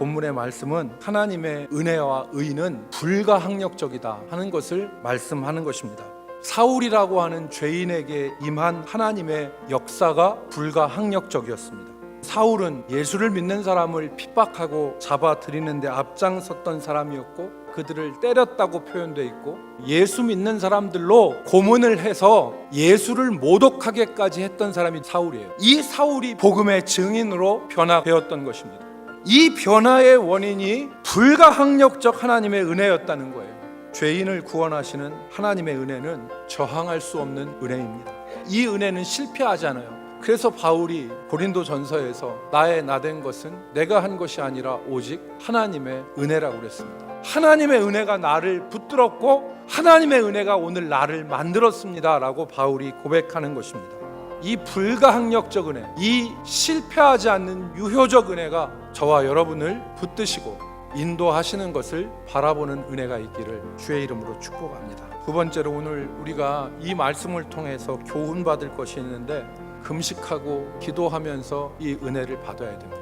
본문의 말씀은 하나님의 은혜와 의는 불가항력적이다 하는 것을 말씀하는 것입니다. 사울이라고 하는 죄인에게 임한 하나님의 역사가 불가항력적이었습니다. 사울은 예수를 믿는 사람을 핍박하고 잡아들이는데 앞장섰던 사람이었고 그들을 때렸다고 표현되어 있고 예수 믿는 사람들로 고문을 해서 예수를 모독하게까지 했던 사람이 사울이에요. 이 사울이 복음의 증인으로 변화되었던 것입니다. 이 변화의 원인이 불가항력적 하나님의 은혜였다는 거예요. 죄인을 구원하시는 하나님의 은혜는 저항할 수 없는 은혜입니다. 이 은혜는 실패하지 않아요. 그래서 바울이 고린도 전서에서 나의 나 된 것은 내가 한 것이 아니라 오직 하나님의 은혜라고 그랬습니다. 하나님의 은혜가 나를 붙들었고 하나님의 은혜가 오늘 나를 만들었습니다라고 바울이 고백하는 것입니다. 이 불가항력적 은혜, 이 실패하지 않는 유효적 은혜가 저와 여러분을 붙드시고 인도하시는 것을 바라보는 은혜가 있기를 주의 이름으로 축복합니다. 두 번째로 오늘 우리가 이 말씀을 통해서 교훈 받을 것이 있는데 금식하고 기도하면서 이 은혜를 받아야 됩니다.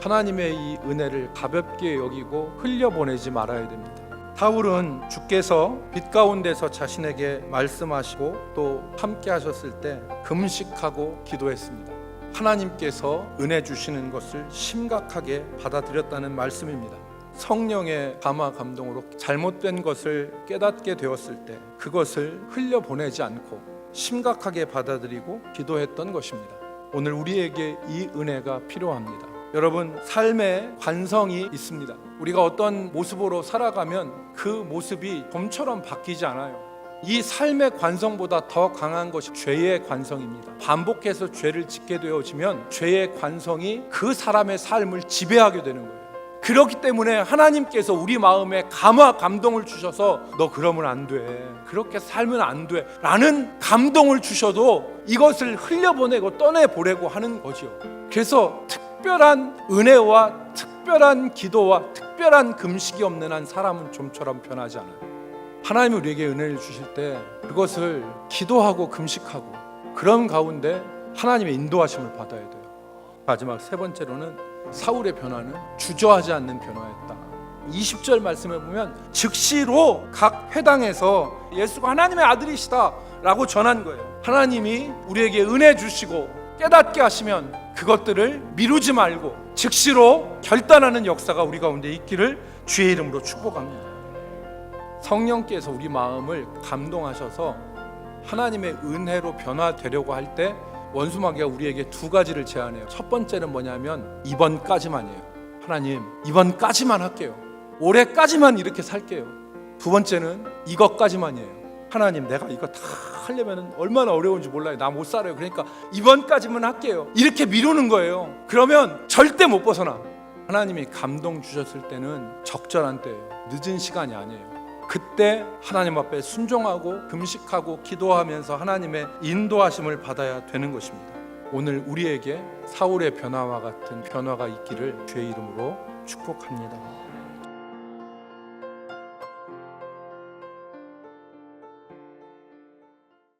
하나님의 이 은혜를 가볍게 여기고 흘려보내지 말아야 됩니다. 다울은 주께서 빛 가운데서 자신에게 말씀하시고 또 함께 하셨을 때 금식하고 기도했습니다. 하나님께서 은혜 주시는 것을 심각하게 받아들였다는 말씀입니다. 성령의 감화 감동으로 잘못된 것을 깨닫게 되었을 때 그것을 흘려보내지 않고 심각하게 받아들이고 기도했던 것입니다. 오늘 우리에게 이 은혜가 필요합니다. 여러분 삶에 관성이 있습니다. 우리가 어떤 모습으로 살아가면 그 모습이 봄처럼 바뀌지 않아요. 이 삶의 관성보다 더 강한 것이 죄의 관성입니다. 반복해서 죄를 짓게 되어지면 죄의 관성이 그 사람의 삶을 지배하게 되는 거예요. 그렇기 때문에 하나님께서 우리 마음에 감화 감동을 주셔서 너 그러면 안 돼. 그렇게 살면 안 돼. 라는 감동을 주셔도 이것을 흘려보내고 떠내보내고 하는 거죠. 그래서 특 별한 은혜와 특별한 기도와 특별한 금식이 없는 한 사람은 좀처럼 변하지 않아요. 하나님이 우리에게 은혜를 주실 때 그것을 기도하고 금식하고 그런 가운데 하나님의 인도하심을 받아야 돼요. 마지막 세 번째로는 사울의 변화는 주저하지 않는 변화였다. 20절 말씀에 보면 즉시로 각 회당에서 예수가 하나님의 아들이시다라고 전한 거예요. 하나님이 우리에게 은혜 주시고 깨닫게 하시면 그것들을 미루지 말고 즉시로 결단하는 역사가 우리 가운데 있기를 주의 이름으로 축복합니다. 성령께서 우리 마음을 감동하셔서 하나님의 은혜로 변화되려고 할 때 원수마귀가 우리에게 두 가지를 제안해요. 첫 번째는 뭐냐면 이번까지만이에요. 하나님 이번까지만 할게요. 올해까지만 이렇게 살게요. 두 번째는 이것까지만이에요. 하나님 내가 이거 다 하려면 얼마나 어려운지 몰라요. 나 못 살아요. 그러니까 이번까지만 할게요. 이렇게 미루는 거예요. 그러면 절대 못 벗어나. 하나님이 감동 주셨을 때는 적절한 때예요. 늦은 시간이 아니에요. 그때 하나님 앞에 순종하고 금식하고 기도하면서 하나님의 인도하심을 받아야 되는 것입니다. 오늘 우리에게 사울의 변화와 같은 변화가 있기를 주의 이름으로 축복합니다.